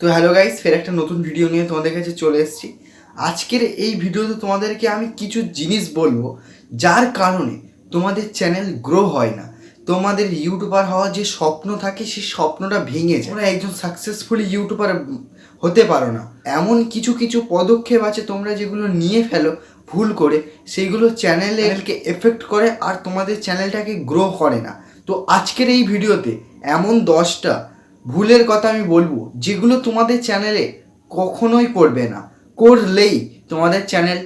তো hello guys ফের একটা নতুন ভিডিও নিয়ে তোমাদের কাছে চলে এসেছি। আজকের এই ভিডিওতে তোমাদেরকে আমি কিছু জিনিস বলব যার কারণে তোমাদের চ্যানেল গ্রো হয় না। তোমাদের ইউটিউবার হওয়ার যে স্বপ্ন থাকে সেই স্বপ্নটা ভেঙে যায়। তোমরা একজন সাকসেসফুল ইউটিউবার হতে পারো না। এমন কিছু কিছু পদক্ষেপ আছে তোমরা যেগুলো নিয়ে ফেলো ভুল করে সেইগুলো চ্যানেলকে এফেক্ট করে আর তোমাদের চ্যানেলটাকে গ্রো করে না। তো আজকের এই ভিডিওতে এমন দশটা ভুলের কথা আমি বলব, যেগুলো তোমাদের চ্যানেলে কখনোই করবে না। করলেই তোমাদের চ্যানেল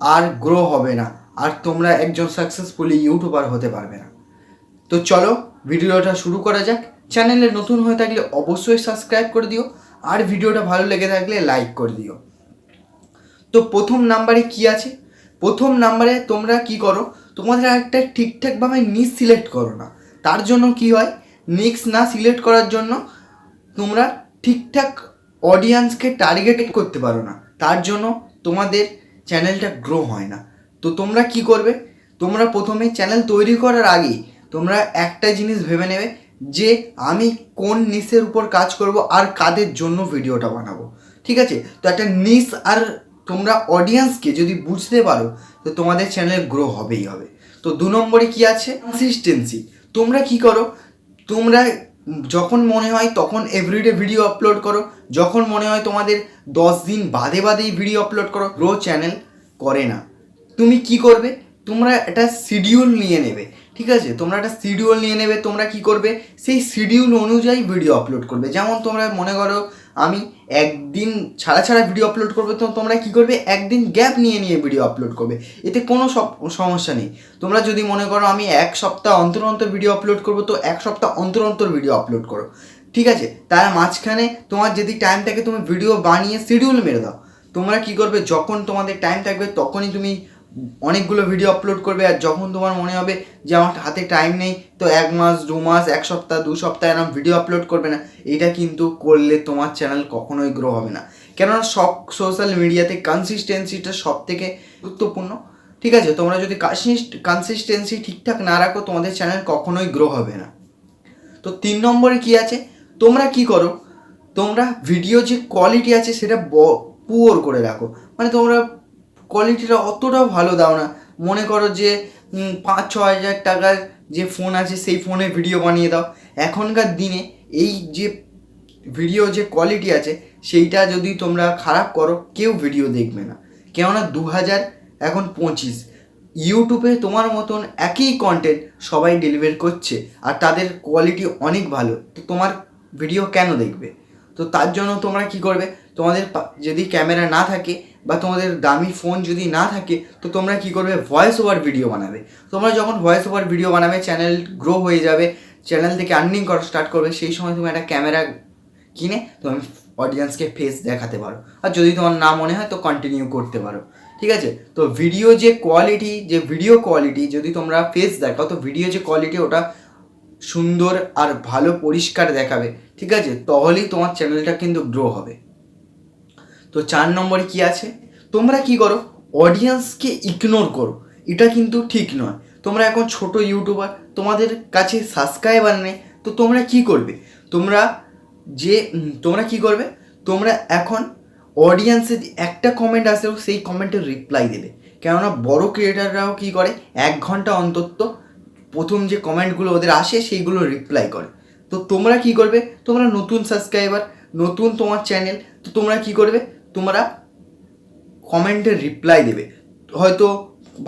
আর গ্রো হবে না, আর তোমরা একজন সাকসেসফুল ইউটিউবার হতে পারবে না। তো চলো, ভিডিওটা শুরু করা যাক। চ্যানেলে নতুন হয়ে থাকলে অবশ্যই সাবস্ক্রাইব করে দিও, আর ভিডিওটা ভালো লেগে থাকলে লাইক করে দিও। তো প্রথম নাম্বারে কি আছে? প্রথম নাম্বারে তোমরা কি করো, তোমাদের একটা ঠিকঠাকভাবে নিচ সিলেক্ট করো না। তার জন্য কি হয়? নিক্স না সিলেক্ট করার জন্য তোমরা ঠিকঠাক অডিয়েন্সকে টার্গেট করতে পারো না। তার জন্য তোমাদের চ্যানেলটা গ্রো হয় না। তো তোমরা কি করবে? তোমরা প্রথমে চ্যানেল তৈরি করার আগেই তোমরা একটা জিনিস ভেবে নেবে যে আমি কোন নিসের উপর কাজ করব আর কাদের জন্য ভিডিওটা বানাবো। ঠিক আছে? তো একটা নিস আর তোমরা অডিয়েন্সকে যদি বুঝতে পারো, তো তোমাদের চ্যানেল গ্রো হবেই হবে। তো দু নম্বরে কি আছে? কনসিস্টেন্সি তোমরা কি করো? তোমরা যখন মনে হয় তখন এভরিডে ভিডিও আপলোড করো, যখন মনে হয় তোমাদের দশ দিন বাদে বাদেই ভিডিও আপলোড করো গ্রো চ্যানেল করে না। তুমি কি করবে? তোমরা একটা শিডিউল নিয়ে নেবে, ঠিক আছে? তোমরা একটা শিডিউল নিয়ে নেবে, তোমরা কি করবে? সেই শিডিউল অনুযায়ী ভিডিও আপলোড করবে। যেমন তোমরা মনে করো আমি একদিন ছাড়া ছাড়া ভিডিও আপলোড করবে, তো তোমরা কি করবে? একদিন গ্যাপ নিয়ে নিয়ে ভিডিও আপলোড করবে। এতে কোনো সমস্যা নেই। তোমরা যদি মনে করো আমি এক সপ্তাহ অন্তর অন্তর ভিডিও আপলোড করব, তো এক সপ্তাহ অন্তর অন্তর ভিডিও আপলোড করো। ঠিক আছে? তার মাঝখানে তোমার যদি টাইম থাকে, তুমি ভিডিও বানিয়ে শিডিউল মেরে দাও। তোমরা কি করবে? যখন তোমাদের টাইম থাকবে, তখনই তুমি অনেকগুলো ভিডিও আপলোড করবে আর যখন তোমার মনে হবে যে আমার হাতে টাইম নেই, তো এক মাস, দু মাস, এক সপ্তাহ, দু সপ্তাহ এরকম ভিডিও আপলোড করবে না। এটা কিন্তু করলে তোমার চ্যানেল কখনোই গ্রো হবে না। কেননা সব সোশ্যাল মিডিয়াতে কনসিস্টেন্সিটা সব থেকে গুরুত্বপূর্ণ। ঠিক আছে? তোমরা যদি কনসিস্টেন্সি ঠিকঠাক না রাখো, তোমাদের চ্যানেল কখনোই গ্রো হবে না। তো তিন নম্বরে কি আছে? তোমরা কি করো? তোমরা ভিডিও যে কোয়ালিটি আছে, সেটা পুয়োর করে রাখো। মানে তোমরা কোয়ালিটিটা অতটাও ভালো দাও না। মনে করো যে পাঁচ, ছ হাজার টাকার যে ফোন আছে, সেই ফোনে ভিডিও বানিয়ে দাও। এখনকার দিনে এই যে ভিডিও যে কোয়ালিটি আছে, সেইটা যদি তোমরা খারাপ করো, কেউ ভিডিও দেখবে না। কেননা দু হাজার, এখন পঁচিশ। ইউটিউবে তোমার মতন একই কন্টেন্ট সবাই ডেলিভার করছে, আর তাদের কোয়ালিটি অনেক ভালো। তো তোমার ভিডিও কেন দেখবে? তো তার জন্য তোমরা কি করবে? তোমাদের যদি ক্যামেরা না থাকে বা তোমাদের দামি ফোন যদি না থাকে, তো তোমরা কি করবে? ভয়েস ওভার ভিডিও বানাবে। তোমরা যখন ভয়েস ওভার ভিডিও বানাবে চ্যানেল গ্রো হয়ে যাবে চ্যানেল থেকে আর্নিং করা স্টার্ট করবে, সেই সময় তুমি একটা ক্যামেরা কিনে তুমি অডিয়েন্সকে ফেস দেখাতে পারো। আর যদি তোমার না মনে হয়, তো কন্টিনিউ করতে পারো। ঠিক আছে? তো ভিডিও যে কোয়ালিটি যে ভিডিও কোয়ালিটি যদি তোমরা ফেস দেখাও, তো ভিডিও যে কোয়ালিটি ওটা সুন্দর আর ভালো পরিষ্কার দেখাবে। ঠিক আছে? তাহলেই তোমার চ্যানেলটা কিন্তু গ্রো হবে। তো চার নম্বরে কি আছে? তোমরা কি করো? অডিয়েন্সকে ইগনোর করো। এটা কিন্তু ঠিক নয়। তোমরা এখন ছোট ইউটিউবার তোমাদের কাছে সাবস্ক্রাইবার নেই, তো তোমরা কি করবে? তোমরা যে তোমরা কি করবে? তোমরা এখন অডিয়েন্সে একটা কমেন্ট আসেও সেই কমেন্টের রিপ্লাই দেবে। কেননা বড় ক্রিয়েটাররাও কি করে? এক ঘণ্টা অন্তত প্রথম যে কমেন্টগুলো ওদের আসে, সেইগুলো রিপ্লাই করে। তো তোমরা কি করবে? তোমরা নতুন সাবস্ক্রাইবার নতুন তোমার চ্যানেল তো তোমরা কি করবে? তোমরা কমেন্টের রিপ্লাই দেবে। হয়তো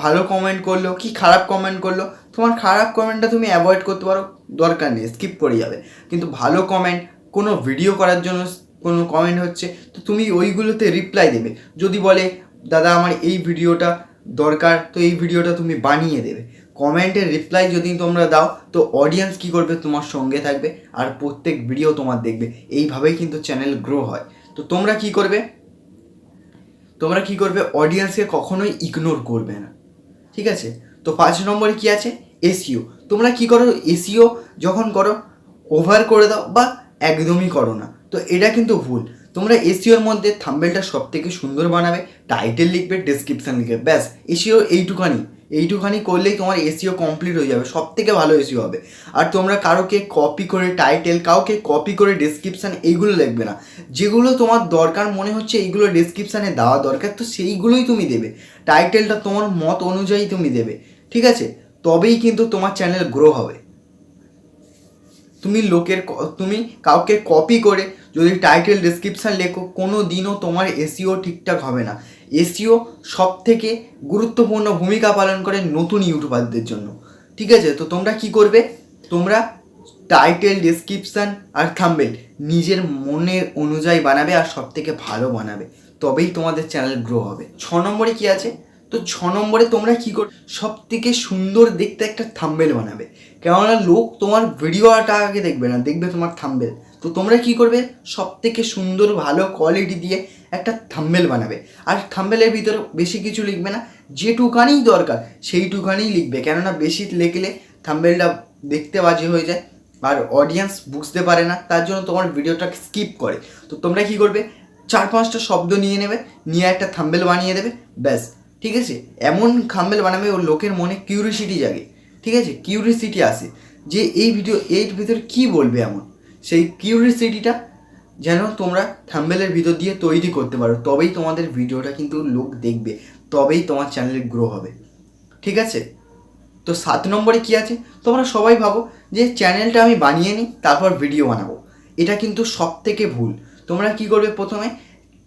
ভালো কমেন্ট করল, কি খারাপ কমেন্ট করল, তোমার খারাপ কমেন্টটা তুমি অ্যাভয়েড করতে পারো, দরকার নেই স্কিপ করে যাবে। কিন্তু ভালো কমেন্ট কোনো ভিডিও করার জন্য কোনো কমেন্ট হচ্ছে, তো তুমি ওইগুলোতে রিপ্লাই দেবে। যদি বলে, দাদা, আমার এই ভিডিওটা দরকার তো এই ভিডিওটা তুমি বানিয়ে দেবে। কমেন্টের রিপ্লাই যদি তোমরা দাও, তো অডিয়েন্স কি করবে? তোমার সঙ্গে থাকবে আর প্রত্যেক ভিডিও তোমার দেখবে। এইভাবেই কিন্তু চ্যানেল গ্রো হয়। তো তোমরা কি করবে? তোমরা কি করবে? অডিয়েন্সকে কখনোই ইগনোর করবে না। ঠিক আছে? তো পাঁচ নম্বরে কি আছে? এসিও তোমরা কি করো? এসিও যখন করো ওভার করে দাও বা একদমই করো না। তো এটা কিন্তু ভুল। তোমরা এসিওর মধ্যে থাম্বেলটা সব থেকে সুন্দর বানাবে টাইটেল লিখবে ডেসক্রিপশন লিখবে। ব্যাস এসিও এইটুকানি। এইটুখানি করলেই তোমার এসিও কমপ্লিট হয়ে যাবে সব থেকে ভালো এসিও হবে। আর তোমরা কারোকে কপি করে টাইটেল কাউকে কপি করে ডিসক্রিপশান এইগুলো লিখবে না। যেগুলো তোমার দরকার মনে হচ্ছে এইগুলো ডিসক্রিপশানে দেওয়া দরকার, তো সেইগুলোই তুমি দেবে। টাইটেলটা তোমার মত অনুযায়ী তুমি দেবে, ঠিক আছে? তবেই কিন্তু তোমার চ্যানেল গ্রো হবে। তুমি লোকের তুমি কাউকে কপি করে যদি টাইটেল ডিসক্রিপশান লেখো, কোনো দিনও তোমার এসিও ঠিকঠাক হবে না। এসিও সব থেকে গুরুত্বপূর্ণ ভূমিকা পালন করে নতুন ইউটিউবারদের জন্য। ঠিক আছে? তো তোমরা কি করবে? তোমরা টাইটেল ডিসক্রিপশান আর থাম্বেল নিজের মনের অনুযায়ী বানাবে আর সব থেকে ভালো বানাবে। তবেই তোমাদের চ্যানেল গ্রো হবে। ছ নম্বরে কী আছে? তো ছ নম্বরে তোমরা কি কর সব থেকে সুন্দর দেখতে একটা থাম্বেল বানাবে। কেননা লোক তোমার ভিডিওটা আগে দেখবে না, দেখবে তোমার থাম্বেল। তো তোমরা কি করবে? সব থেকে সুন্দর ভালো কোয়ালিটি দিয়ে একটা থাম্বেল বানাবে। আর থাম্বেলের ভিতরে বেশি কিছু লিখবে না যেটুকানিই দরকার সেইটুকানিই লিখবে। কেননা বেশি লিখলে থাম্বেলটা দেখতে বাজে হয়ে যায়, আর অডিয়েন্স বুঝতে পারে না, তার জন্য তোমার ভিডিওটা স্কিপ করে। তো তোমরা কি করবে? চার পাঁচটা শব্দ নিয়ে নেবে, নিয়ে একটা থাম্বেল বানিয়ে দেবে, ব্যাস। ঠিক আছে? এমন খাম্বেল বানাবে, ওর লোকের মনে কিউরিসিটি জাগে। ঠিক আছে? কিউরিসিটি আসে। যে এই ভিডিও এর ভিতর কি বলবে এমন? সেই কিউরিসিটিটা যেন তোমরা থাম্বেলের ভিতর দিয়ে তৈরি করতে পারো। তবেই তোমাদের ভিডিওটা কিন্তু লোক দেখবে। তবেই তোমার চ্যানেল গ্রো হবে। ঠিক আছে? তো সাত নম্বরে কি আছে? তোমরা সবাই ভাবো যে চ্যানেলটা আমি বানিয়ে নিই, তারপর ভিডিও বানাবো। এটা কিন্তু সব থেকে ভুল। তোমরা কি করবে প্রথমে?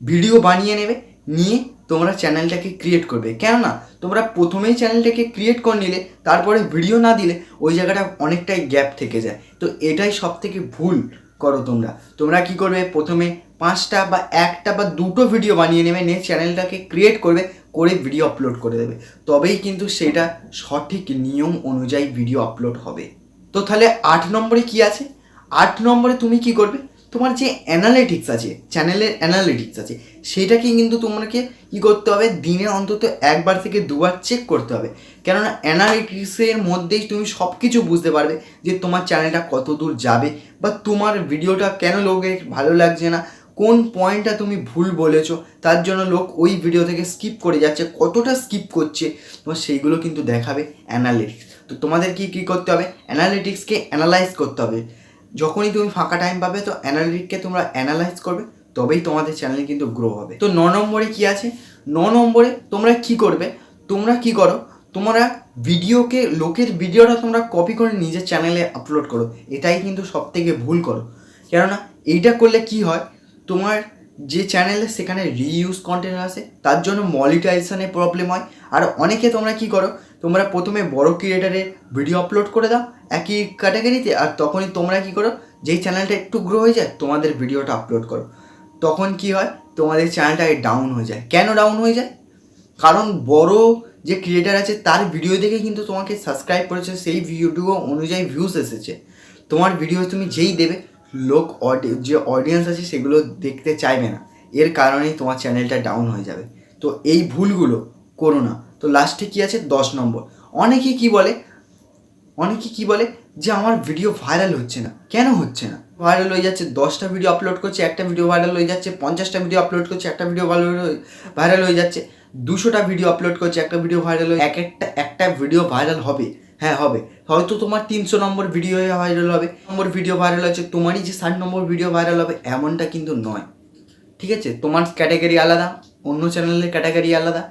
ভিডিও বানিয়ে নেবে, নিয়ে তোমরা চ্যানেলটাকে ক্রিয়েট করবে। কেননা, তোমরা প্রথমেই চ্যানেলটাকে ক্রিয়েট করে নিলে, তারপরে ভিডিও না দিলে ওই জায়গাটা অনেকটাই গ্যাপ থেকে যায়। তো এটাই সব থেকে ভুল করো তোমরা। তোমরা কি করবে? প্রথমে পাঁচটা বা একটা বা দুটো ভিডিও বানিয়ে নেবে, নিয়ে চ্যানেলটাকে ক্রিয়েট করবে, করে ভিডিও আপলোড করে দেবে। তবেই কিন্তু সেটা সঠিক নিয়ম অনুযায়ী ভিডিও আপলোড হবে। তো তাহলে আট নম্বরে কি আছে? আট নম্বরে তুমি কি করবে? তোমার যে অ্যানালিটিক্স আছে চ্যানেলের অ্যানালিটিক্স আছে সেটাকে কিন্তু তোমাকে কী করতে হবে, দিনে অন্তত একবার থেকে দুবার চেক করতে হবে। কেননা অ্যানালিটিক্সের মধ্যেই তুমি সব কিছু বুঝতে পারবে যে তোমার চ্যানেলটা কত দূর যাবে বা তোমার ভিডিওটা কেন লোকের ভালো লাগছে না, কোন পয়েন্টটা তুমি ভুল বলেছ, তার জন্য লোক ওই ভিডিও থেকে স্কিপ করে যাচ্ছে, কতটা স্কিপ করছে, তোমার সেইগুলো কিন্তু দেখাবে অ্যানালিটিক্স তো তোমাদের কি কী করতে হবে? অ্যানালিটিক্সকে অ্যানালাইজ করতে হবে। যখনই তুমি ফাঁকা টাইম পাবে, তো অ্যানালিটিককে তোমরা অ্যানালাইজ করবে, তবেই তোমাদের চ্যানেল কিন্তু গ্রো হবে। তো ন নম্বরে কি আছে? ন নম্বরে তোমরা কি করবে? তোমরা কি করো? তোমরা ভিডিওকে লোকের ভিডিওটা তোমরা কপি করে নিজের চ্যানেলে আপলোড করো। এটাই কিন্তু সব থেকে ভুল করো। কেননা, এইটা করলে কি হয়? তোমার যে চ্যানেলে সেখানে রিইউজ কন্টেন্ট আসে, তার জন্য মনিটাইজেশনের প্রবলেম হয়। আর অনেকে তোমরা কি করো? তোমরা প্রথমে বড় ক্রিয়েটারে ভিডিও আপলোড করে দাও একই ক্যাটাগরিতে আর তখনই তোমরা কি করো, যেই চ্যানেলটা একটু গ্রো হয়ে যায়, তোমাদের ভিডিওটা আপলোড করো। তখন কি হয়, তোমাদের চ্যানেলটা ডাউন হয়ে যায়। কেন ডাউন হয়ে যায়? কারণ বড় যে ক্রিয়েটার আছে, তার ভিডিও দেখে কিন্তু তোমাকে সাবস্ক্রাইব করেছে, সেই ভিডিও অনুযায়ী ভিউজ এসেছে। তোমার ভিডিও তুমি যেই দেবে, লোক অডি যে অডিয়েন্স আছে, সেগুলো দেখতে চাইবে না। এর কারণেই তোমার চ্যানেলটা ডাউন হয়ে যাবে। তো এই ভুলগুলো করো না। তো লাস্টে কি আছে? দশ নম্বর। অনেকে কি বলে? অনেকে কি বলে? যে আমার ভিডিও ভাইরাল হচ্ছে না। কেন হচ্ছে না? ভাইরাল হয়ে যাচ্ছে, দশটা ভিডিও আপলোড করছে, একটা ভিডিও ভাইরাল হয়ে যাচ্ছে, পঞ্চাশটা ভিডিও আপলোড করছে, একটা ভিডিও ভাইরাল হয়ে যাচ্ছে, দুশোটা ভিডিও আপলোড করছে, একটা ভিডিও ভাইরাল এক একটা একটা ভিডিও ভাইরাল হবে। হ্যাঁ হবে। হয়তো তোমার তিনশো নম্বর ভিডিও ভাইরাল হবে নম্বর ভিডিও ভাইরাল হচ্ছে তোমারই যে ষাট নম্বর ভিডিও ভাইরাল হবে, এমনটা কিন্তু নয়। ঠিক আছে? তোমার ক্যাটাগরি আলাদা, অন্য চ্যানেলের ক্যাটাগরি আলাদা।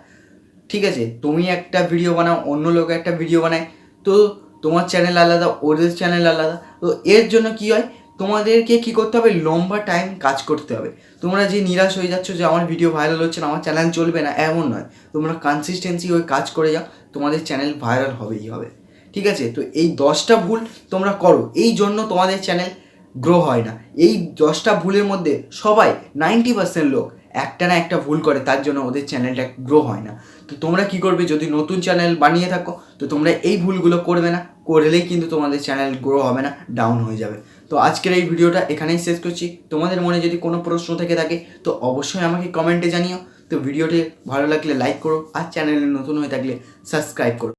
ঠিক আছে? তুমি একটা ভিডিও বানাও, অন্য লোকে একটা ভিডিও বানায়। তো তোমার চ্যানেল আলাদা, ওদের চ্যানেল আলাদা। তো এর জন্য কি হয়? তোমাদেরকে কি করতে হবে? লম্বা টাইম কাজ করতে হবে। তোমরা যে নিরাশ হয়ে যাচ্ছ যে আমার ভিডিও ভাইরাল হচ্ছে না, আমার চ্যানেল চলবে না, এমন নয়। তোমরা কনসিস্টেন্সি ওই কাজ করে যাও, তোমাদের চ্যানেল ভাইরাল হবেই হবে। ঠিক আছে? তো এই দশটা ভুল তোমরা করো। এই জন্য তোমাদের চ্যানেল গ্রো হয় না। এই দশটা ভুলের মধ্যে সবাই নাইনটি পার্সেন্ট লোক একটা না একটা ভুল করে, তার জন্য ওদের চ্যানেলটা গ্রো হয় না। তো তোমরা কি করবে, যদি নতুন চ্যানেল বানিয়ে থাকো, তো তোমরা এই ভুলগুলো করবে না, করলেই কিন্তু তোমাদের চ্যানেল গ্রো হবে না ডাউন হয়ে যাবে। তো আজকের এই ভিডিওটা এখানেই শেষ করছি। তোমাদের মনে যদি কোনো প্রশ্ন থেকে থাকে, তো অবশ্যই আমাকে কমেন্টে জানিও। তো ভিডিওটি ভালো লাগলে লাইক করো, আর চ্যানেলে নতুন হয়ে থাকলে সাবস্ক্রাইব করো।